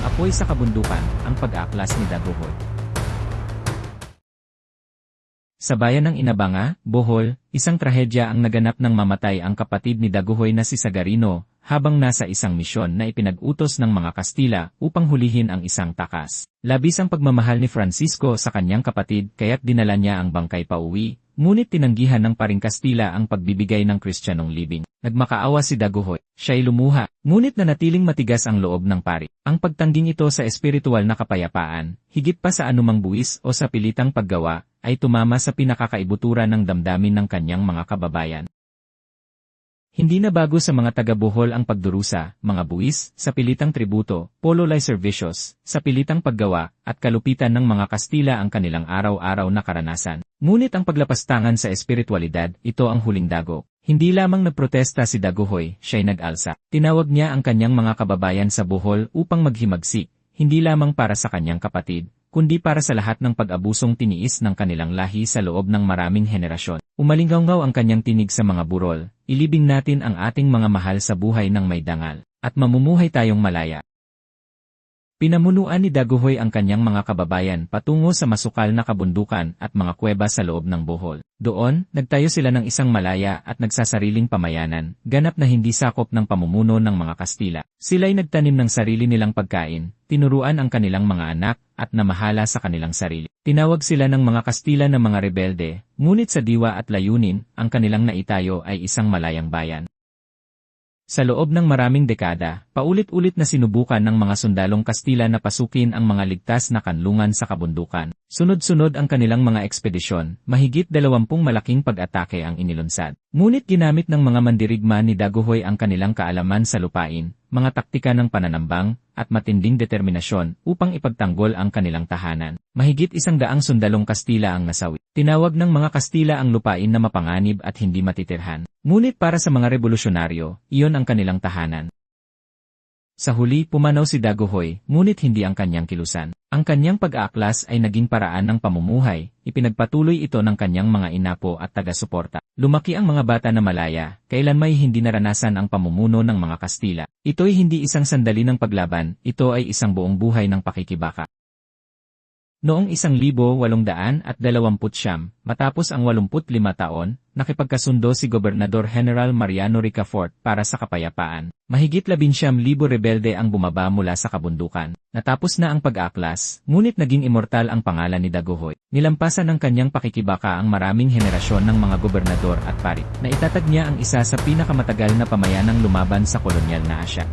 Ang apoy sa kabundukan, ang pag-aaklas ni Daguhoy. Sa bayan ng Inabanga, Bohol, isang trahedya ang naganap ng mamatay ang kapatid ni Daguhoy na si Sagarino, habang nasa isang misyon na ipinag-utos ng mga Kastila upang hulihin ang isang takas. Labis ang pagmamahal ni Francisco sa kanyang kapatid kaya't dinala niya ang bangkay pauwi, ngunit tinanggihan ng paring Kastila ang pagbibigay ng Kristyanong libing. Nagmakaawa si Daguhoy, siya'y lumuha, ngunit nanatiling matigas ang loob ng pari. Ang pagtangging ito sa espiritual na kapayapaan, higit pa sa anumang buwis o sa pilitang paggawa, ay tumama sa pinakakaibuturan ng damdamin ng kanyang mga kababayan. Hindi na bago sa mga taga-Bohol ang pagdurusa, mga buwis, sa pilitang tributo, polo lay servicios, sa pilitang paggawa, at kalupitan ng mga Kastila ang kanilang araw-araw na karanasan. Ngunit ang paglapastangan sa espiritualidad, ito ang huling dago. Hindi lamang nagprotesta si Daguhoy, siya'y nag-alsa. Tinawag niya ang kanyang mga kababayan sa Bohol upang maghimagsik, hindi lamang para sa kanyang kapatid, kundi para sa lahat ng pag-abusong tiniis ng kanilang lahi sa loob ng maraming henerasyon. Umalinggaw ang kanyang tinig sa mga burol, ilibing natin ang ating mga mahal sa buhay ng may dangal, at mamumuhay tayong malaya. Pinamunuan ni Daguhoy ang kanyang mga kababayan patungo sa masukal na kabundukan at mga kuweba sa loob ng Bohol. Doon, nagtayo sila ng isang malaya at nagsasariling pamayanan, ganap na hindi sakop ng pamumuno ng mga Kastila. Sila'y nagtanim ng sarili nilang pagkain, tinuruan ang kanilang mga anak, at namahala sa kanilang sarili. Tinawag sila ng mga Kastila na mga rebelde, ngunit sa diwa at layunin, ang kanilang naitayo ay isang malayang bayan. Sa loob ng maraming dekada, paulit-ulit na sinubukan ng mga sundalong Kastila na pasukin ang mga ligtas na kanlungan sa kabundukan. Sunod-sunod ang kanilang mga ekspedisyon, mahigit dalawampung malaking pag-atake ang inilunsad. Ngunit ginamit ng mga mandirigma ni Daguhoy ang kanilang kaalaman sa lupain, mga taktika ng pananambang, at matinding determinasyon upang ipagtanggol ang kanilang tahanan. Mahigit isang daang sundalong Kastila ang nasawi. Tinawag ng mga Kastila ang lupain na mapanganib at hindi matitirhan. Ngunit para sa mga revolusyonaryo, iyon ang kanilang tahanan. Sa huli pumanaw si Daguhoy, ngunit hindi ang kanyang kilusan. Ang kanyang pag-aaklas ay naging paraan ng pamumuhay, ipinagpatuloy ito ng kanyang mga inapo at taga-suporta. Lumaki ang mga bata na malaya, kailan may hindi naranasan ang pamumuno ng mga Kastila. Ito'y hindi isang sandali ng paglaban, ito ay isang buong buhay ng pakikibaka. Noong 1829, matapos ang 85 taon, nakipagkasundo si Gobernador General Mariano Ricafort para sa kapayapaan. Mahigit 11,000 rebelde ang bumaba mula sa kabundukan. Natapos na ang pag-aklas, ngunit naging immortal ang pangalan ni Daguhoy. Nilampasan ng kanyang pakikibaka ang maraming henerasyon ng mga gobernador at pari. Naitatag niya ang isa sa pinakamatagal na pamayanang lumaban sa kolonyal na Asya.